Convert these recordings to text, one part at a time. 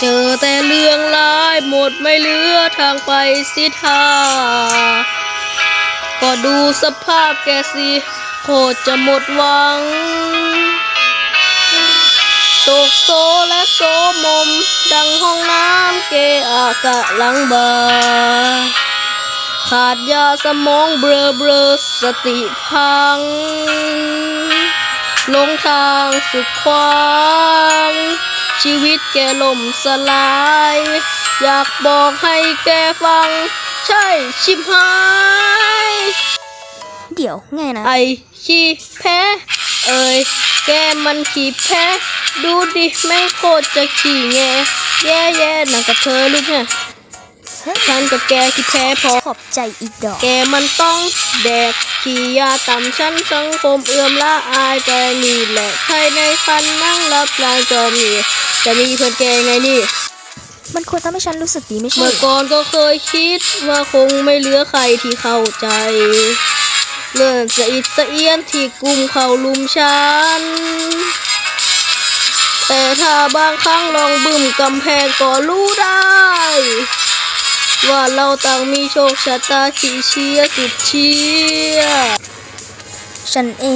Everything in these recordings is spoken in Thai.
เจอแต่เรื่องร้ายหมดไม่เหลือทางไปสิท่าก็ดูสภาพแกสิโคตรจะหมดหวังโศกโซและโซมม ดังห้องน้ำเกอากะลังบาขาดยาสมองเบลอเบลอสติพังลงทางสุดควาง ชีวิตแกล่มสลาย อยากบอกให้แกฟัง ใช่ชิบหาย เดี๋ยวไงนะ ไอขี้แพ้ เอ่ยแกมันขี้แพ้ ดูดิแม่งโคตรจะขี้แงแย่แย่ๆหนังกับเธอลูกเนี่ย ฉันกับแกขี้แพ้พอขอบใจอีกดอก แกมันต้องแดกขี้ยาต่ำชั้นสังคมเอื้อมละอายแกนี่แหละใครในคันนั่งรับรางจอมีจะมีเพื่อนแกไงนี่ มันควรทำให้ฉันรู้สึกดีไม่ใช่ เมื่อก่อนก็เคยคิดว่าคงไม่เหลือใครที่เข้าใจ เลื่อนสะอิดสะเอียนที่กลุ่มเขาลุมฉันแต่ถ้าบางครั้งลองบึ้มกำแพงก็รู้ได้ ว่าเราต่างมีโชคชะตาที่เชียร์สุดเชียร์ฉันเอ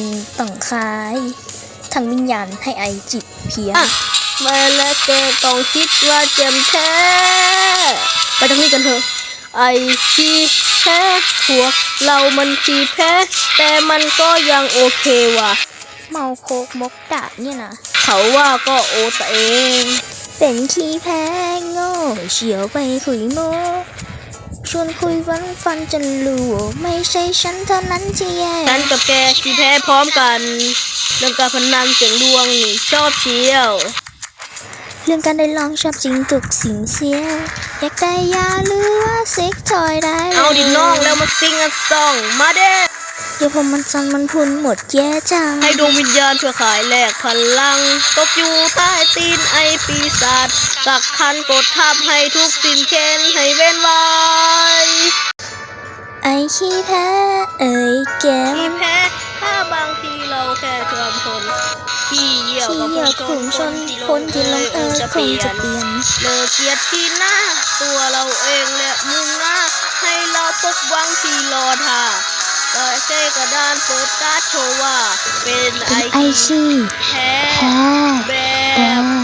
งต้องขายทั้งวิญญาณให้ไอจิตเพียงอะแม่และแกต้องคิดว่าเจ็มแท้ไปทางนี้กันเถอะไอขี้แพ้พวกเรามันขี้แพ้แต่มันก็ยังโอเคว่ะ เมาโคกมกดาเนี่ยนะ เขาว่าก็โอตเอง เป็นขี้แพ้โง่เฉียวไปคุยโมชวนคุยวันฟันจนรู้ว่าไม่ใช่ฉันเท่านั้นที่แย่ฉันกับแกขี้แพ้พร้อมกันเรื่องการพนันเสียงดวงนี่ชอบเชียว เรื่องการได้ลองชอบจริงทุกสิ่งเสียอยากได้ยาหรือว่าเซ็กทอยได้ลยเอาดิน้องแล้วมาซิงกันซองมาเด้ เดี๋ยวผมมันจันมันพุนหมดแย่จัง ให้ดวงวิญญาณเพื่อขายแลกพลัง ตกอยู่ใต้ตีนไอปีศาจกักคันกดทับให้ทุกสิ่งเค้นให้เว้นไว้ไอขี้แพ้เอ่ยแกมัที่นแพ้ถ้าบางทีเราแค่ทำทนที่เยี่ยวที่กับเหยียบคขุนมชชนนคนที่ลงเอยคงจะเปลี่ยนเลิกเกลียดที่หน้า ตัวเราเองและมุ่งหน้า ให้เราพบหวังที่รอท่าก็ ใช้กระดานเปิดการ์ดโชว์ว่า เป็นไอเป็นไอชี่แพ้แพ้แบแบ